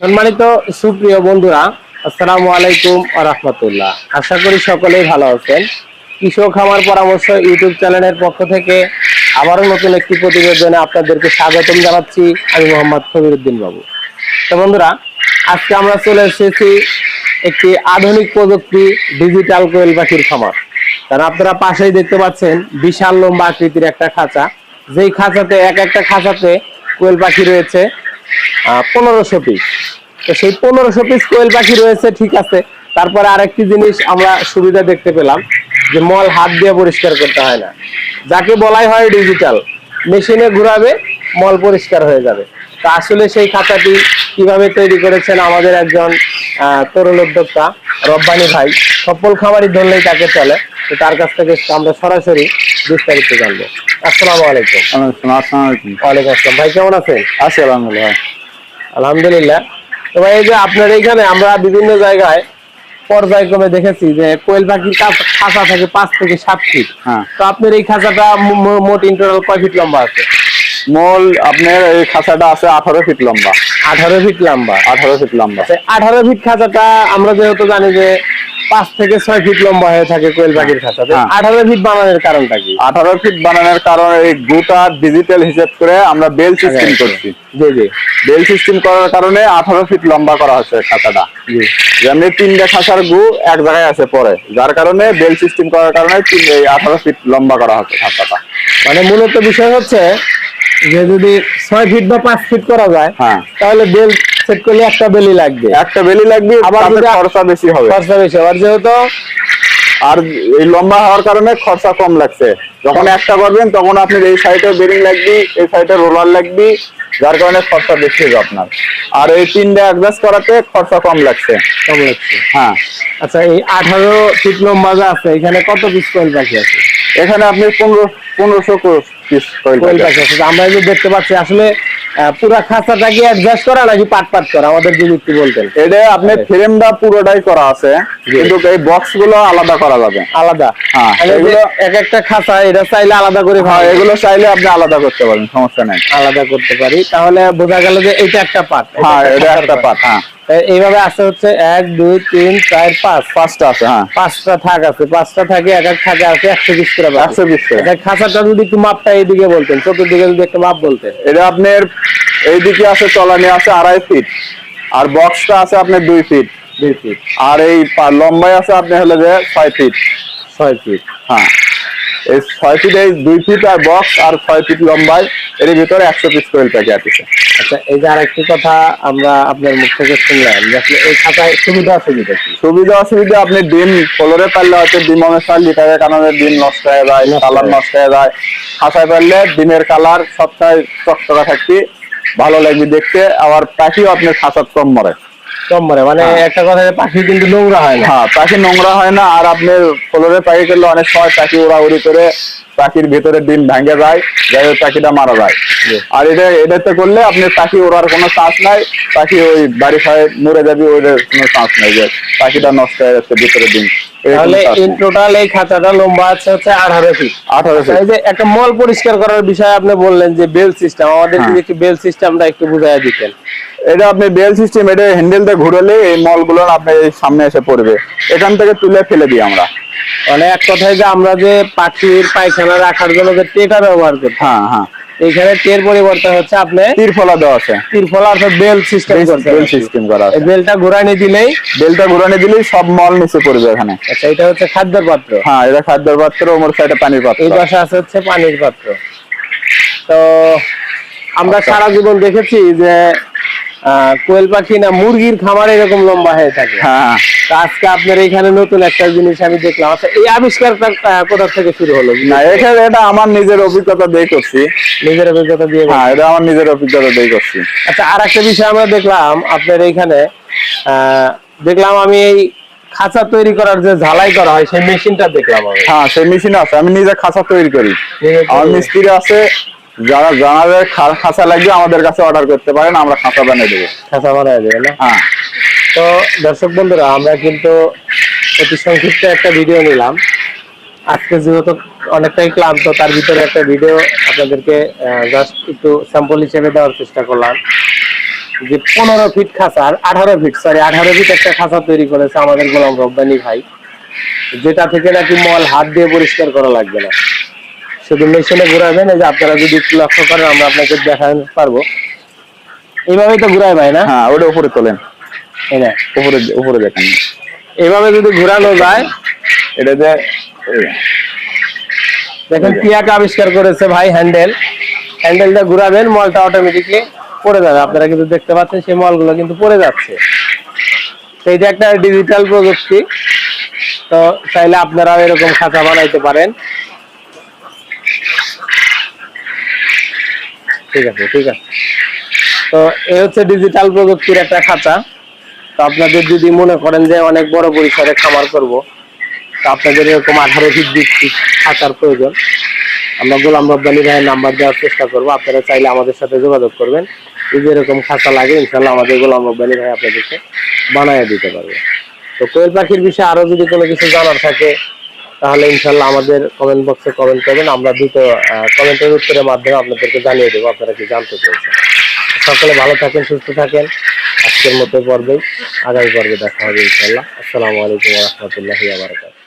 সম্মানিত সুপ্রিয় বন্ধুরা, আসসালামু আলাইকুম রহমতুল্লাহ। আশা করি সকলেই ভালো আছেন। কৃষক আমার পরামর্শ ইউটিউব চ্যানেলের পক্ষ থেকে আবারও নতুন একটি প্রতিবেদনে আপনাদেরকে স্বাগতম জানাচ্ছি আমি মোহাম্মদ কবিরুদ্দিন বাবু। তো বন্ধুরা, আজকে আমরা চলে এসেছি একটি আধুনিক প্রযুক্তি ডিজিটাল কোয়েল পাখির খামার। কারণ আপনারা পাশেই দেখতে পাচ্ছেন বিশাল লম্বা আকৃতির একটা খাঁচা। যেই খাঁচাতে, এক একটা খাঁচাতে কোয়েল পাখি রয়েছে। পনেরোশো পিস তো সেই পনেরোশো পিস কোয়েল পাখি রয়েছে ঠিক আছে। তারপরে আরেকটি জিনিস আমরা সুবিধা দেখতে পেলাম যে মল হাত দিয়ে পরিষ্কার করতে হয় না। যাকে বলাই হয় ডিজিটাল মেশিনে ঘুরাবে মল পরিষ্কার হয়ে যাবে। তো আসলে সেই খাতাটি কীভাবে তৈরি করেছেন আমাদের একজন আহ, তরুণ উদ্যোক্তা রব্বানি ভাই সফল খাবারই ধরলেই তাকে চলে। তো তার কাছ থেকে আমরা সরাসরি বিস্তারিত জানব। আসসালামু আলাইকুম। ওয়ালাইকুম আসসালাম। ভাই কেমন আছেন? আছি আলহামদুলিল্লাহ। আলহামদুলিল্লাহ। তো ভাই এই যে আপনার এইখানে আমরা বিভিন্ন জায়গায় পর্যায়ক্রমে দেখেছি যে কোয়েল পাখির খাঁচা থাকে পাঁচ থেকে সাত ফিট হ্যাঁ। তো আপনার এই খাঁচাটা মোট ইন্টারনাল কয় ফিট লম্বা আছে? মূল আপনার এই খাঁচাটা আছে আঠারো ফিট লম্বা। আঠারো ফিট লম্বা। আঠারো ফিট লম্বা। আঠারো ফিট খাঁচাটা আমরা যেহেতু জানি যে পাঁচ থেকে ছয় ফিট লম্বা হয়ে থাকে কোয়েল পাখির খাঁচাতে হ্যাঁ। আঠারো ফিট বানানোর কারণটা কি? আঠারো ফিট বানানোর কারণে এই গুটা ডিজিটাল হিসেব করে আমরা বেল সিস্টেম আচ্ছা। করছি। জি জি। বেল সিস্টেম করার কারণে আঠারো ফিট লম্বা করা হচ্ছে খাঁচাটা। জি। যেমনি তিনটা খাঁচার গু এক জায়গায় আছে পরে যার কারণে বেল সিস্টেম করার কারণে তিন আঠারো ফিট লম্বা করা হচ্ছে খাঁচাটা। মানে মূলত বিষয় হচ্ছে যে যদি ছয় ফিট বা পাঁচ ফিট করা যায় হ্যাঁ। তাহলে বেল সেট করলে একটা বেলই লাগবে। একটা বেলি লাগবে আবার খরচা বেশি হবে। খরচা বেশি আর যেহেতু আর এই লম্বা হওয়ার কারণে খরচা কম লাগছে। যখন একটা করবেন তখন আপনার এই সাইডে বেরিং লাগবে এই সাইডে রোলার লাগবে যার কারণে খরচা বেশি হবে আপনার। আর এই তিনটা অ্যাডজাস্ট করাতে খরচা কম লাগছে। কম লাগছে। হ্যাঁ। আচ্ছা এই আঠারো ফিট লম্বা যা আছে এখানে কত পিস কোয়েল পাখি আছে? এখানে আপনি পনেরো পনেরোশো পিস কোয়েল পাখি আছে। আমরা যে দেখতে পাচ্ছি আসলে পুরা খাঁচাটা কি অ্যাডজাস্ট করা নাকি পাট পাট করা? আমাদের যদি একটু বলতেন। এটা আপনার ফ্রেমটা পুরোটাই করা আছে কিন্তু এই বক্সগুলো আলাদা করা যাবে। আলাদা? হ্যাঁ, এগুলো- এক একটা খাঁচা এটা চাইলে আলাদা করে হ্যাঁ এগুলো চাইলে আপনি আলাদা করতে পারেন সমস্যা নাই। আলাদা করতে পারি। তাহলে বোঝা গেল যে এটা একটা পাট। হ্যাঁ এটা একটা পাট হ্যাঁ। এইভাবে আছে হচ্ছে এক দুই তিন চার পাঁচ। পাঁচটা আছে হ্যাঁ। পাঁচটা থাক আছে পাঁচটা থাকে এক এক থাকে আছে একশো বিশ করে। একশো বিশ করে। খাঁচাটা যদি একটু মাপটা এইদিকে বলতেন চতুর্দিকে যদি একটা মাপ বলতেন। এটা আপনার এইদিকে আছে চলানি আছে আড়াই ফিট আর বক্সটা আছে আপনার দুই ফিট। দুই ফিট। আর এই লম্বাই আছে আপনার হলে যে ছয় ফিট। ছয় ফিট। হ্যাঁ। এই ছয় ফিট এই দুই ফিট আর বক্স আর ছয় ফিট লম্বাই এর ভিতরে একশো পিস কোয়েল প্যাকেট আছে। আচ্ছা এই যে আরেকটি কথা আমরা আপনার মুখ থেকে শুনলাম যে আসলে এই খাতায় সুবিধা অসুবিধা কি সুবিধা অসুবিধা আপনি ডিম ফ্লোরে পারলে হয়তো ডিম অনুসার লিটারের কারণে ডিম নষ্ট হয়ে যায় কালার নষ্ট হয়ে যায়। খাঁচায় পারলে ডিমের কালার সবটাই চকচকা থাকতে ভালো লাগবে দেখতে আবার পাখিও আপনার খাঁচার কম মরে কম মরে মানে হ্যাঁ। একটা কথা পাখি কিন্তু নোংরা হয় না। হ্যাঁ পাখি নোংরা হয় না আর ফ্লোরে পাখি করলে অনেক সময় পাখি উড়াউড়ি করে পাখির ভিতরে ডিম ভেঙে যায় যাই পাখিটা মারা যায়। আর এটা এটাতে করলে আপনি পাখি ওড়ার কোনো চান্স নাই পাখি ওই বাড়ি খায় মরে যাবে ওই কোনো চান্স নাই যে পাখিটা নষ্ট হয়ে যাচ্ছে ভিতরে ডিম। তাহলে ইন টোটাল এই খাতাটা লম্বা আছে হচ্ছে আঠারো ফিট আঠারো feet। এই যে একটা মল পরিষ্কার করার বিষয়ে আপনি বললেন যে বেল সিস্টেম আমাদের। যদি একটু বেল সিস্টেমটা একটু বুঝাই দিতেন। এটা আপনি বেল সিস্টেম এটা হ্যান্ডেলটা ঘুরালে এই মলগুলো আপনার সামনে এসে পড়বে। এখান থেকে তুলে ফেলে দিই আমরা। মানে এক কথায় যে আমরা যে পাখির পায়খানা রাখার জন্য যে টেটা ব্যবহার করি হ্যাঁ হ্যাঁ। এইখানে টের পরিবর্তে হচ্ছে আপনি তীরফলা দেওয়া আছে। তিরফলা অর্থাৎ বেল সিস্টেম বেল সিস্টেম করা আছে। বেলটা ঘোরানি দিলেই বেলটা ঘুরানে দিলেই সব মল নিচে পড়বে এখানে। আচ্ছা এটা হচ্ছে খাদ্যের পাত্র। হ্যাঁ এটা খাদ্যের পাত্র ওমর সাইডে পানির পাত্র। এই পাশে আছে হচ্ছে পানির পাত্র। তো আমরা আচ্ছা। সারা জীবন দেখেছি যে কোয়েল পাখি না মুরগির খামার এরকম লম্বা হয়ে থাকে। হ্যাঁ। আজকে আপনার এখানে নতুন একটা জিনিস আমি দেখলাম। আচ্ছা এই আবিষ্কারটা কোথা থেকে শুরু হলো? না এখানে এটা আমার নিজের অভিজ্ঞতা দিয়ে করছি। নিজের অভিজ্ঞতা দিয়ে হ্যাঁ এটা আমার নিজের অভিজ্ঞতা দিয়ে করছি। আচ্ছা আর একটা বিষয় আমরা দেখলাম আপনার এইখানে আহ, দেখলাম আমি এই খাঁচা তৈরি করার যে ঝালাই করা হয় সেই মেশিনটা দেখলাম আমি। হ্যাঁ সেই মেশিন আছে আমি নিজে খাঁচা তৈরি করি। আমার মিস্ত্রি আছে যারা জানাবে খাঁচা লাগবে আমাদের কাছে অর্ডার করতে পারেন আমরা খাঁচা বানিয়ে দেবো। খাঁচা বানায় দেবে না? হ্যাঁ। তো দর্শক বন্ধুরা আমরা কিন্তু অতি সংক্ষিপ্ত একটা ভিডিও নিলাম। আজকে যেহেতু অনেকটাই ক্লান্ত তার ভিতরে একটা ভিডিও আপনাদেরকে জাস্ট একটু স্যাম্পল হিসেবে দেওয়ার চেষ্টা করলাম। যে পনেরো ফিট খাঁচা আঠারো ফিট সরি আঠারো ফিট একটা খাঁচা তৈরি করেছে আমাদের গোলাম রব্বানি ভাই যেটা থেকে নাকি মল হাত দিয়ে পরিষ্কার করা লাগবে না। শুধু মেশিনে ঘুরাবেন এই যে আপনারা যদি একটু লক্ষ্য করেন আমরা আপনাকে দেখাতে পারব। এইভাবেই তো ঘুরায় ভাই না? হ্যাঁ ওটা উপরে তোলেন। উপরে উপরে দেখেন। এইভাবে যদি ঘুরানো যায় এটাতে এই, দেখেন পিয়াকে আবিষ্কার করেছে ভাই হ্যান্ডেল। হ্যান্ডেলটা ঘুরাবেন মলটা অটোমেটিকলি পড়ে যাবে। আপনারা কিন্তু দেখতে পাচ্ছেন সেই মলগুলো কিন্তু পড়ে যাচ্ছে। তো এটা একটা ডিজিটাল প্রযুক্তি। তো চাইলে আপনারাও এরকম খাঁচা বানাইতে পারেন। ঠিক আছে ঠিক আছে। তো এই হচ্ছে ডিজিটাল প্রযুক্তির একটা খাঁচা। তো আপনাদের যদি মনে করেন যে অনেক বড় পরিসরে খামার করব, তো আপনাদের এরকম আঠারো দিচ্ছি খাঁচার প্রয়োজন। আমরা গোলাম রব্বানি ভাইয়ের নাম্বার দেওয়ার চেষ্টা করব, আপনারা চাইলে আমাদের সাথে যোগাযোগ করবেন। যদি এরকম খাঁচা লাগে ইনশাল্লাহ আমাদের গোলাম রব্বানি ভাই আপনাদেরকে বানায় দিতে পারবে। তো কোয়েল পাখির বিষয়ে আরও যদি কোনো কিছু জানার থাকে তাহলে ইনশাল্লাহ আমাদের কমেন্ট বক্সে কমেন্ট করবেন। আমরা দ্রুত কমেন্টের উত্তরের মাধ্যমে আপনাদেরকে জানিয়ে দেবো আপনারা কি জানতে চাইছেন সকলে ভালো থাকেন, সুস্থ থাকেন। আজকের মতো পর্বেই, আগামী পর্বে দেখা হবে ইনশাল্লাহ আসসালামু আলাইকুম রহমতুল্লাহি আবরকাত